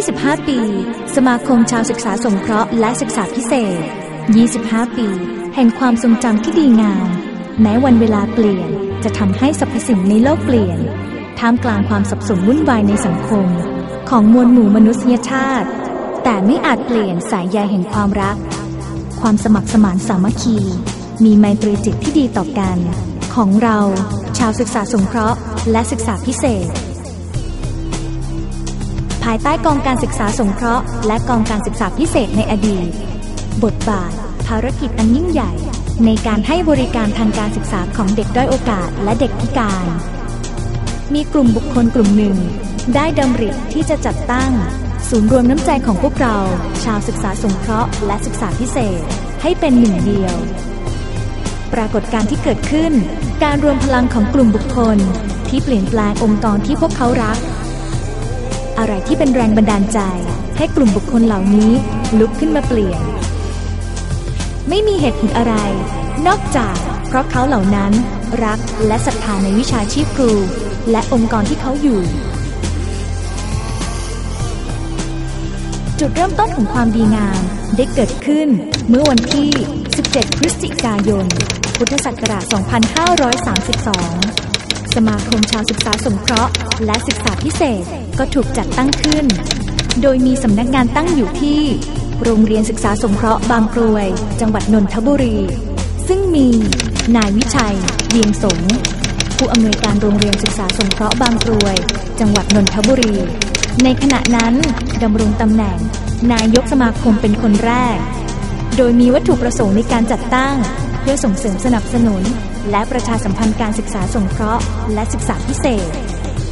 25 ปี สมาคมชาวศึกษาสงเคราะห์และศึกษาพิเศษ 25 ปี แห่งความทรงจำที่ดีงาม แม้วันเวลาเปลี่ยนจะทำให้สรรพสิ่งในโลกเปลี่ยน ท่ามกลางความสับสนวุ่นวายในสังคม ของมวลหมู่มนุษยชาติ แต่ไม่อาจเปลี่ยนสายใยแห่งความรัก ความสมัครสมานสามัคคี มีไมตรีจิตที่ดีต่อกัน ของเรา ชาวศึกษาสงเคราะห์ และศึกษาพิเศษ ภายใต้กองการศึกษาสงเคราะห์ และกองการศึกษาพิเศษในอดีต บทบาท ภารกิจอันยิ่งใหญ่ ในการให้บริการทางการศึกษาของเด็กด้อยโอกาสและเด็กพิการ มีกลุ่มบุคคลกลุ่มหนึ่ง ได้ดำริที่จะจัดตั้ง ศูนย์รวมน้ำใจของพวกเรา ชาวศึกษาสงเคราะห์และศึกษาพิเศษให้เป็นหนึ่งเดียว ปรากฏการที่เกิดขึ้น การรวมพลังของกลุ่มบุคคล ที่เปลี่ยนแปลงองค์กรที่พวกเขารัก อะไรที่เป็นแรงบันดาลใจ ให้กลุ่มบุคคลเหล่านี้ลุกขึ้นมาเปลี่ยน ไม่มีเหตุผลอะไร นอกจากเพราะเขาเหล่านั้นรักและศรัทธาในวิชาชีพครู และองค์กรที่เขาอยู่ จุดเริ่มต้นของความดีงามได้เกิดขึ้นเมื่อวันที่ 17 พฤศจิกายน พุทธศักราช 2532 สมาคมชาวศึกษาสงเคราะห์ และศึกษาพิเศษก็ถูกจัดตั้งขึ้น โดยมีสำนักงานตั้งอยู่ที่ โรงเรียนศึกษาสงเคราะห์บางกรวย จังหวัดนนทบุรี ซึ่งมี นายวิชัยเวียงสงผู้อำนวยการโรงเรียนศึกษาสงเคราะห์บางกรวย จังหวัดนนทบุรี ในขณะนั้นดำรงตำแหน่ง นายกสมาคมเป็นคนแรก โดยมีวัตถุประสงค์ในการจัดตั้ง เพื่อส่งเสริมสนับสนุน และประชาสัมพันธ์การศึกษาสงเคราะห์ และศึกษาพิเศษ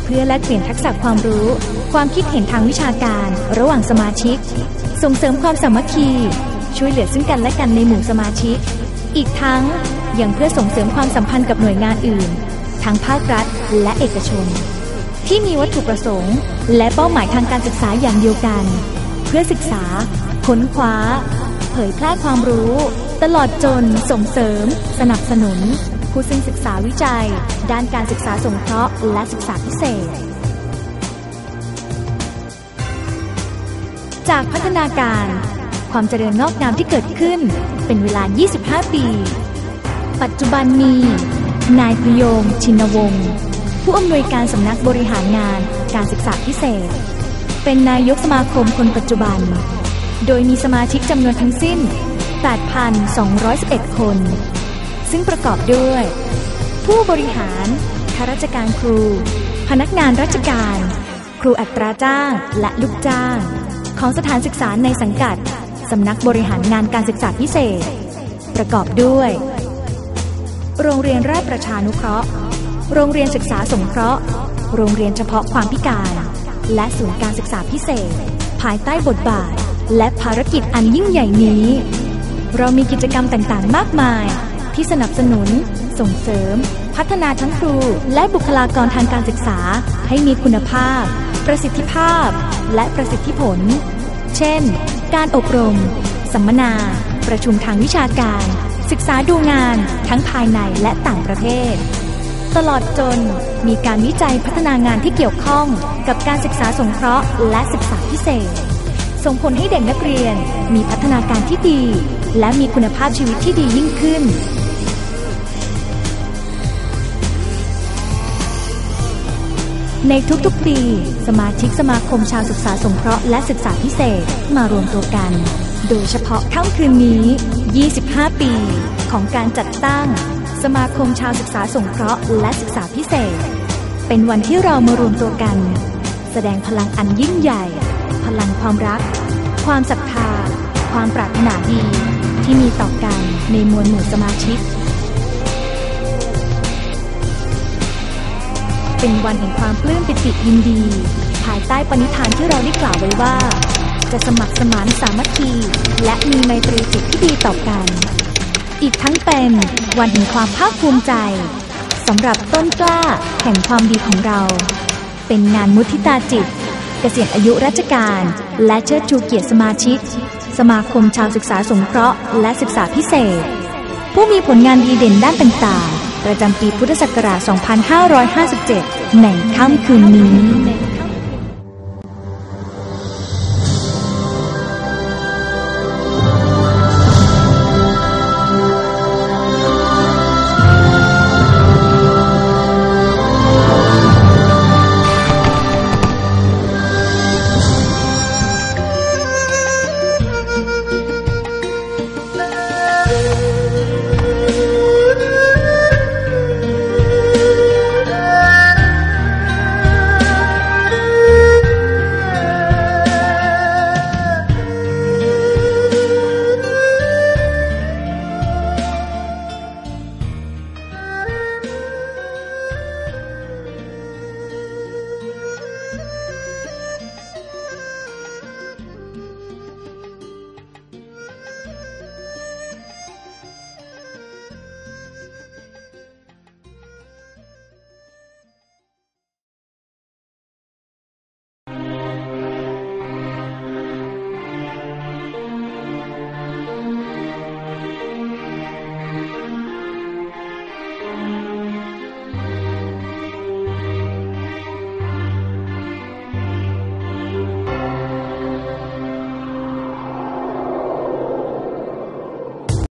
เพื่อแลกเปลี่ยนทักษะความรู้ ความคิดเห็นทางวิชาการ ระหว่างสมาชิก ส่งเสริมความสามัคคี ช่วยเหลือซึ่งกันและกันในหมู่สมาชิก อีกทั้งยังเพื่อส่งเสริมความสัมพันธ์กับหน่วยงานอื่น ทั้งภาครัฐและเอกชน ที่มีวัตถุประสงค์ และเป้าหมายทางการศึกษาอย่างเดียวกัน เพื่อศึกษาค้นคว้า ยแพร่ความรู้ ตลอดจนส่งเสริม สนับสนุน ผู้ซึ่งศึกษาวิจัย ด้านการศึกษาสงเคราะห์และศึกษาพิเศษ จากพัฒนาการ ความเจริญงอกงามที่เกิดขึ้น เป็นเวลา 25 ปี ปัจจุบันมี นายพยงชินวงศ์ผู้อำนวยการสำนักบริหารงาน การศึกษาพิเศษ เป็นนายกสมาคมคนปัจจุบัน โดยมีสมาชิกจำนวนทั้งสิ้น 8,211 คน ซึ่งประกอบด้วย ผู้บริหาร ข้าราชการครู พนักงานราชการ ครูอัตราจ้าง และลูกจ้าง ของสถานศึกษาในสังกัด สำนักบริหารงานการศึกษาพิเศษ ประกอบด้วย โรงเรียนราชประชานุเคราะห์ โรงเรียนศึกษาสงเคราะห์ โรงเรียนเฉพาะความพิการ และศูนย์การศึกษาพิเศษ ภายใต้บทบาท และภารกิจอันยิ่งใหญ่นี้ เรามีกิจกรรมต่างๆ มากมาย ที่สนับสนุน ส่งเสริม พัฒนาทั้งครู และบุคลากรทางการศึกษา ให้มีคุณภาพ ประสิทธิภาพ และประสิทธิผล เช่น การอบรม สัมมนา ประชุมทางวิชาการ ศึกษาดูงานทั้งภายในและต่างประเทศตลอดจนมีการวิจัยพัฒนางานที่เกี่ยวข้องกับการศึกษาสงเคราะห์และศึกษาพิเศษ ส่งผลให้เด็กนักเรียนมีพัฒนาการที่ดี และมีคุณภาพชีวิตที่ดียิ่งขึ้น ในทุกๆ ปี สมาชิกสมาคมชาวศึกษาสงเคราะห์และศึกษาพิเศษมารวมตัวกัน โดยเฉพาะค่ำคืนนี้ 25 ปี ของการจัดตั้ง สมาคมชาวศึกษาสงเคราะห์และศึกษาพิเศษ เป็นวันที่เรามารวมตัวกัน แสดงพลังอันยิ่งใหญ่ พลังความรัก ความศรัทธา ความปรารถนาดี ที่มีต่อกันในมวลหมู่สมาชิก เป็นวันแห่งความปลื้มปิติยินดี ภายใต้ปณิธานที่เราได้กล่าวไว้ว่า จะสมัครสมานสามัคคี และมีไมตรีจิตที่ดีต่อกัน อีกทั้งเป็นวันแห่งความภาคภูมิใจสำหรับต้นกล้าแห่งความดีของเรา เป็นงานมุทิตาจิต เกษียณอายุราชการ และเชิดชูเกียรติสมาชิก สมาคมชาวศึกษาสงเคราะห์และศึกษาพิเศษ ผู้มีผลงานดีเด่นด้านต่างๆ ประจำปีพุทธศักราช 2557 ในค่ำคืนนี้